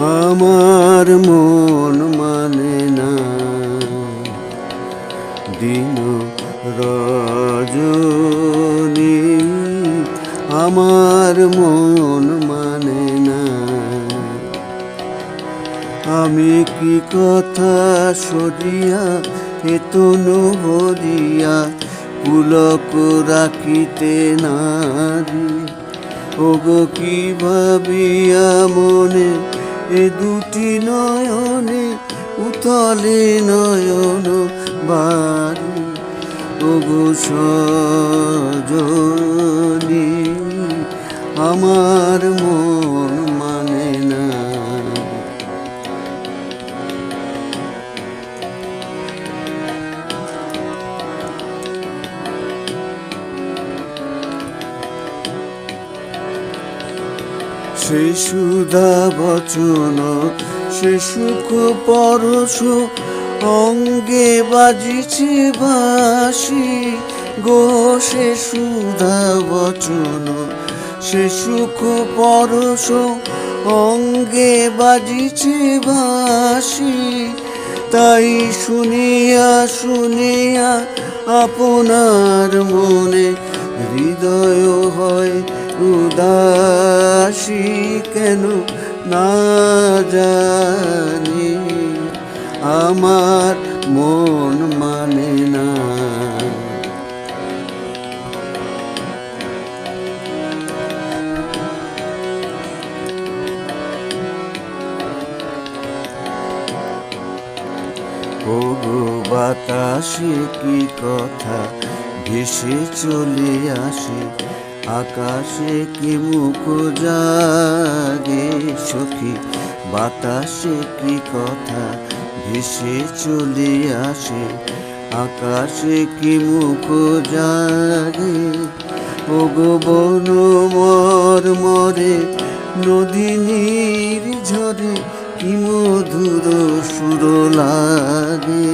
আমার মন মানে না। দিন রজনী আমার মন মানে না। আমি কি কথা সরিয়া হেতনু ভরিয়া পুলক রাখিতে নারী। ওগো কি ভাবিয়া মনে এ দুটি নয়নে উতলে নয়ন বাড়ি সজনী আমার মানে সে বচন সে সুখ পরশ অঙ্গে বাজিছে বাসি গো সে বচন, সে সুখ পরশ অঙ্গে বাজিছে বাসি তাই শুনিয়া শুনিয়া আপনার মনে হৃদয় হয় উদাসী কেন না জানি। আমার মন মানে না। ওগো বাতাসে কি কথা? ভেসে চলে আসে আকাশে কি মুখ জাগে সখী? বাতাসে কি কথা ভেসে চলে আসে? আকাশে কি মুখ জাগে? বন মর মরে, নদী নীর ঝরে, কি মধুর সুর লাগে?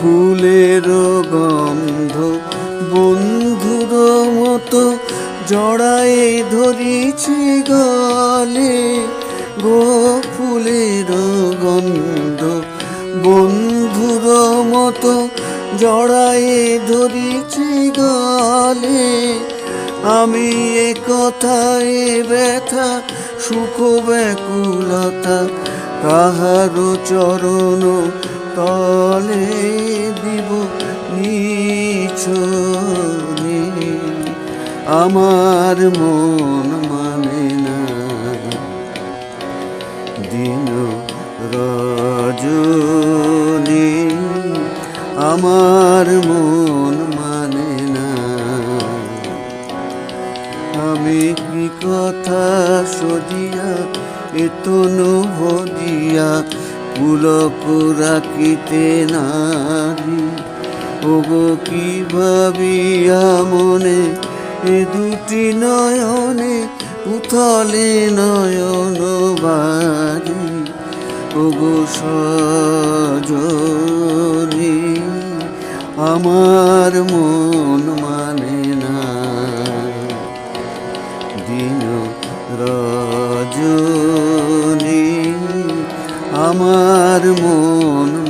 ফুলের গন্ধ বন্ধুর মতো জড়ায়ে ধরিছি গলে। গো ফুলের গন্ধ বন্ধুর মতো জড়ায়ে ধরিছি গলে। আমি এ ব্যথা, সুখ ব্যাকুলতা কাহারো চরণ তলে দিব নিছনে। আমার মন মানে না। দিন রজনী। আমার মন মানে না। আমি কি কথা সদিয়া এতনু ভদিয়া পুলক রাখিতে নারী। ওগো, কি ভাবিয়া মনে এ দুটি নয়নে, উথলে নয়ন বাড়ি। ওগো, সজনী, আমার মন আমার মন